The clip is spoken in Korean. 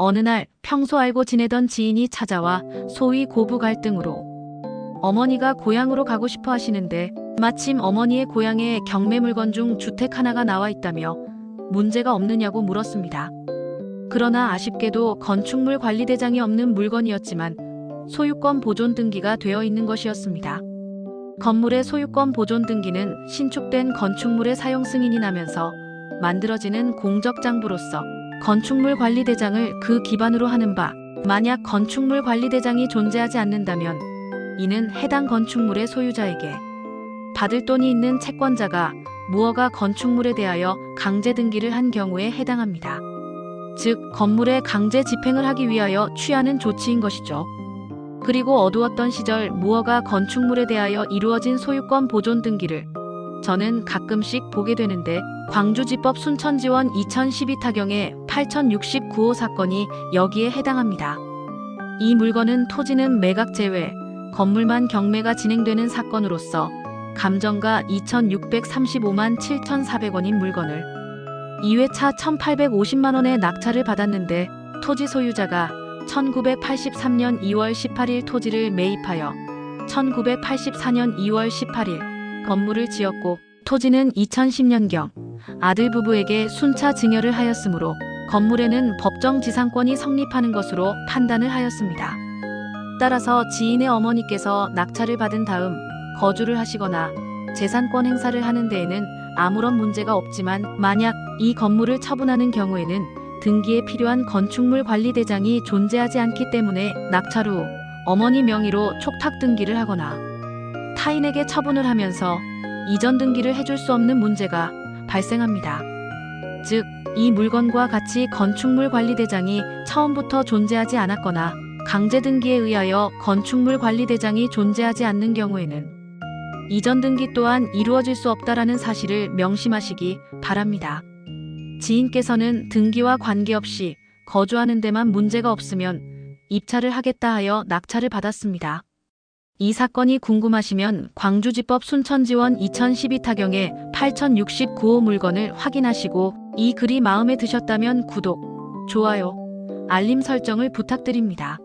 어느 날 평소 알고 지내던 지인이 찾아와 소위 고부 갈등으로 어머니가 고향으로 가고 싶어 하시는데 마침 어머니의 고향에 경매 물건 중 주택 하나가 나와 있다며 문제가 없느냐고 물었습니다. 그러나 아쉽게도 건축물 관리대장이 없는 물건이었지만 소유권 보존 등기가 되어 있는 것이었습니다. 건물의 소유권 보존 등기는 신축된 건축물의 사용 승인이 나면서 만들어지는 공적장부로서 건축물 관리대장을 그 기반으로 하는 바 만약 건축물 관리대장이 존재하지 않는다면 이는 해당 건축물의 소유자에게 받을 돈이 있는 채권자가 무허가 건축물에 대하여 강제 등기를 한 경우에 해당합니다. 즉, 건물에 강제 집행을 하기 위하여 취하는 조치인 것이죠. 그리고 어두웠던 시절 무허가 건축물에 대하여 이루어진 소유권 보존 등기를 저는 가끔씩 보게 되는데 광주지법 순천지원 2012 타경의 8069호 사건이 여기에 해당합니다. 이 물건은 토지는 매각 제외, 건물만 경매가 진행되는 사건으로서 감정가 2,635만 7,400원인 물건을 2회차 1,850만 원의 낙찰을 받았는데 토지 소유자가 1983년 2월 18일 토지를 매입하여 1984년 2월 18일 건물을 지었고 토지는 2010년경 아들 부부에게 순차 증여를 하였으므로 건물에는 법정 지상권이 성립하는 것으로 판단을 하였습니다. 따라서 지인의 어머니께서 낙찰을 받은 다음 거주를 하시거나 재산권 행사를 하는 데에는 아무런 문제가 없지만 만약 이 건물을 처분하는 경우에는 등기에 필요한 건축물 관리대장이 존재하지 않기 때문에 낙찰 후 어머니 명의로 촉탁 등기를 하거나 타인에게 처분을 하면서 이전 등기를 해줄 수 없는 문제가 발생합니다. 즉, 이 물건과 같이 건축물 관리대장이 처음부터 존재하지 않았거나 강제 등기에 의하여 건축물 관리대장이 존재하지 않는 경우에는 이전 등기 또한 이루어질 수 없다라는 사실을 명심하시기 바랍니다. 지인께서는 등기와 관계없이 거주하는 데만 문제가 없으면 입찰을 하겠다 하여 낙찰을 받았습니다. 이 사건이 궁금하시면 광주지법 순천지원 2012 타경의 8069호 물건을 확인하시고 이 글이 마음에 드셨다면 구독, 좋아요, 알림 설정을 부탁드립니다.